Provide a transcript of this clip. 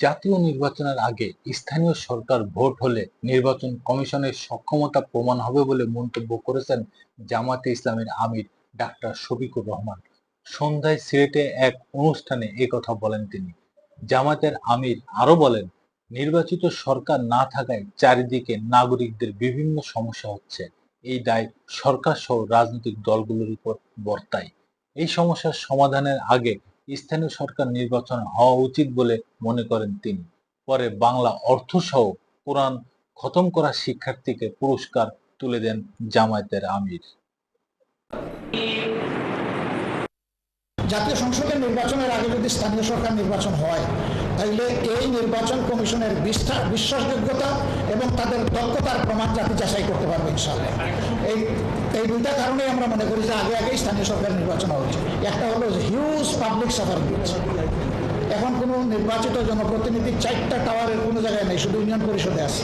জাতীয় নির্বাচনের আগে স্থানীয় সরকার ভোট হলে নির্বাচন কমিশনের সক্ষমতা প্রমাণ হবে বলে মন্তব্য করেছেন জামাতে ইসলামের আমির ডাক্তার শফিকুর রহমান। সন্ধ্যায় সিলেটে এক অনুষ্ঠানে কথা বলেন তিনি। জামাতের আমির আরও বলেন, নির্বাচিত সরকার না থাকায় চারিদিকে নাগরিকদের বিভিন্ন সমস্যা হচ্ছে। এই দায় সরকার সহ রাজনৈতিক দলগুলোর উপর বর্তায়। এই সমস্যার সমাধানের আগে স্থানীয় সরকার নির্বাচন হওয়া উচিত বলে মনে করেন তিনি। পরে বাংলা অর্থসহ কোরআন খতম করা শিক্ষার্থীকে পুরস্কার তুলে দেন জামায়াতের আমির। জাতীয় সংসদের নির্বাচনের আগে যদি স্থানীয় সরকার নির্বাচন হয়, তাইলে এই নির্বাচন কমিশনের বিষ্ঠা- বিশ্বাসযোগ্যতা এবং তাদের দক্ষতার প্রমাণ জাতি যাচাই করতে পারবে ইনশাল্লাহ এই এই দুইটা কারণে আমরা মনে করি যে আগে আগেই স্থানীয় সরকার নির্বাচন হওয়া উচিত। একটা হলো হিউজ পাবলিক সাফারেজ এখন কোনো নির্বাচিত জনপ্রতিনিধি চারটা টাওয়ারের কোনো জায়গায় নেই, শুধু ইউনিয়ন পরিষদে আছে।